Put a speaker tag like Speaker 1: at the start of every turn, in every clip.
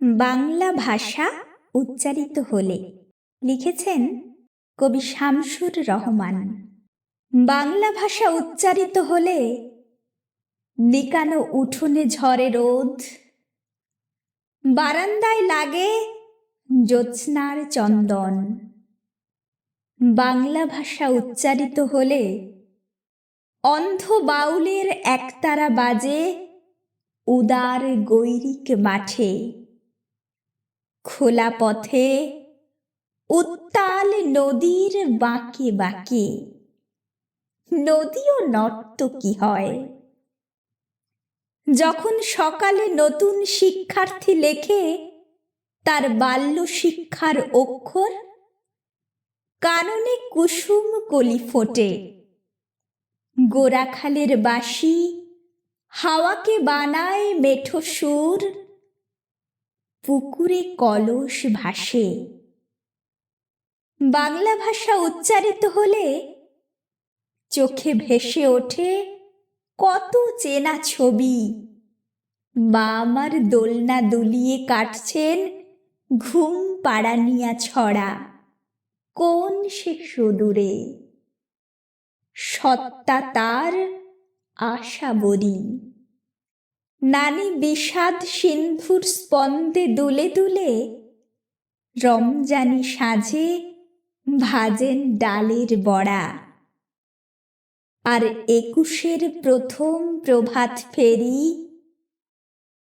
Speaker 1: বাংলা ভাষা উচ্চারিত হলে। লিখেছেন কবি শামসুর রহমান। বাংলা ভাষা উচ্চারিত হলে নিকানো উঠোনে ঝরে রোদ। বারান্দায় লাগে জ্যোৎস্নার চন্দন। বাংলা ভাষা উচ্চারিত হলে অন্ধ বাউলের একতারা বাজে উদার গৈরিক মাঠে। খোলা পথে উত্তাল নদীর বাঁকে বাঁকে। নদীও নর্তকী হয়? যখন সকালে নতুন শিক্ষার্থী লেখে, তার বাল্য শিক্ষার অক্ষর কাননে কুসুম কলি ফোটে। গোরাখালের বাঁশি হাওয়াকে বানায় মেঠো সুর পুকুরে কলস ভাসে। বাংলা ভাষা উচ্চারিত হলে চোখে ভেসে ওঠে কত চেনা ছবি। মা আমার দোলনা দুলিয়ে কাটছেন ঘুম পাড়ানিয়া ছড়া। কোন সে সুদূরে? সত্তা তার আশা বরি নানি বিষাদ সিন্ধুর স্পন্দে দুলে দুলে রমজানি সাজে ভাজেন ডালের বড়া। আর একুশের প্রথম প্রভাত ফেরি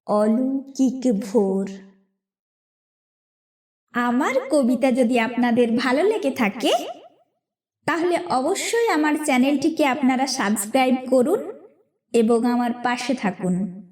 Speaker 1: অলৌকিক ভোর। আমার কবিতা যদি আপনাদের ভালো লেগে থাকে, তাহলে অবশ্যই আমার চ্যানেলটিকে আপনারা সাবস্ক্রাইব করুন এবং আমার পাশে থাকুন।